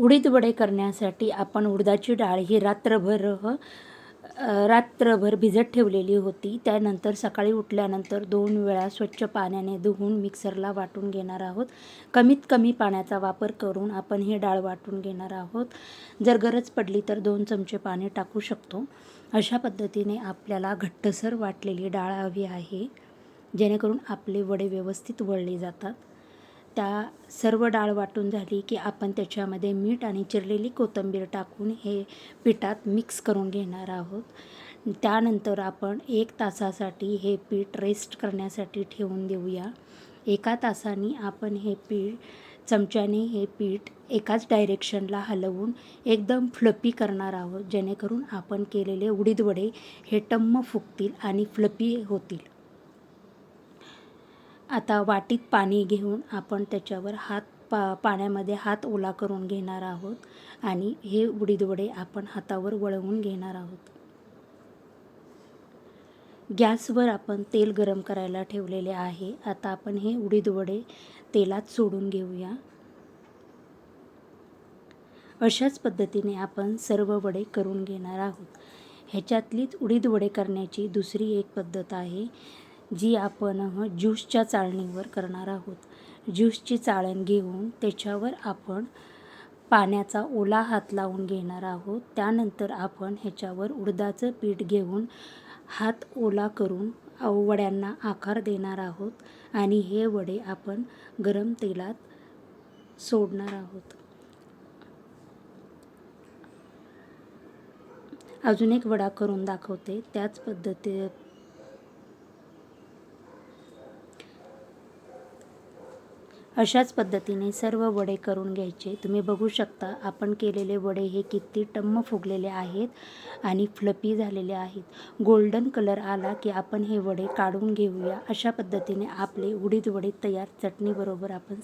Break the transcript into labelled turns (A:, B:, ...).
A: उडीद वडे करण्यासाठी आपण उडदाची डाळ ही रात्रभर रात्रभर भिजत ठेवलेली होती. त्यानंतर सकाळी उठल्यानंतर दोन वेळा स्वच्छ पाण्याने धुवून मिक्सरला वाटून घेणार आहोत. कमीत कमी पाण्याचा वापर करून आपण ही डाळ वाटून घेणार आहोत. जर गरज पडली तर दोन चमचे पाणी टाकू शकतो. अशा पद्धतीने आपल्याला घट्टसर वाटलेली डाळ हवी आहे जेणेकरून आपले वडे व्यवस्थित वळले जातात. त्या सर्व डाळ वाटून झाली की आपण त्याच्यामध्ये मीठ आणि चिरलेली कोथिंबीर टाकून हे पिठात मिक्स करून घेणार आहोत. त्यानंतर आपण एक तासासाठी हे पीठ रेस्ट करण्यासाठी ठेवून देऊया. एका तासाने आपण हे पीठ चमच्याने हे पीठ एकाच डायरेक्शनला हलवून एकदम फ्लपी करणार आहोत. जेणेकरून आपण केलेले उडीदवडे हे टम्म फुगतील आणि फ्लपी होतील. आता वाटीत पाणी घेऊन आपण त्याच्यावर हात पा पाण्यामध्ये हात ओला करून घेणार आहोत आणि हे उडीद वडे आपण हातावर वळवून घेणार आहोत. गॅसवर आपण तेल गरम करायला ठेवलेले आहे. आता आपण हे उडीद वडे तेलात सोडून घेऊया. अशाच पद्धतीने आपण सर्व वडे करून घेणार आहोत. ह्याच्यातलीच उडीद वडे करण्याची दुसरी एक पद्धत आहे. जी आपण ज्यूसच्या चाळणीवर करणार आहोत. ज्यूसची चाळण घेऊन त्याच्यावर आपण पाण्याचा ओला हात लावून घेणार आहोत. त्यानंतर आपण ह्याच्यावर उडदाचं पीठ घेऊन हात ओला करून वड्यांना आकार देणार आहोत आणि हे वडे आपण गरम तेलात सोडणार आहोत. अजून एक वडा करून दाखवते. त्याच पद्धती अशाच पद्धतीने सर्व वडे करून घ्यायचे. तुम्ही बघू शकता आपण केलेले वडे हे किती टम्म फुगलेले आहेत आणि फ्लपी झालेले आहेत. गोल्डन कलर आला की आपण हे वडे काढून घेऊया. अशा पद्धतीने आपले उडीद वडे तयार चटणीबरोबर आपण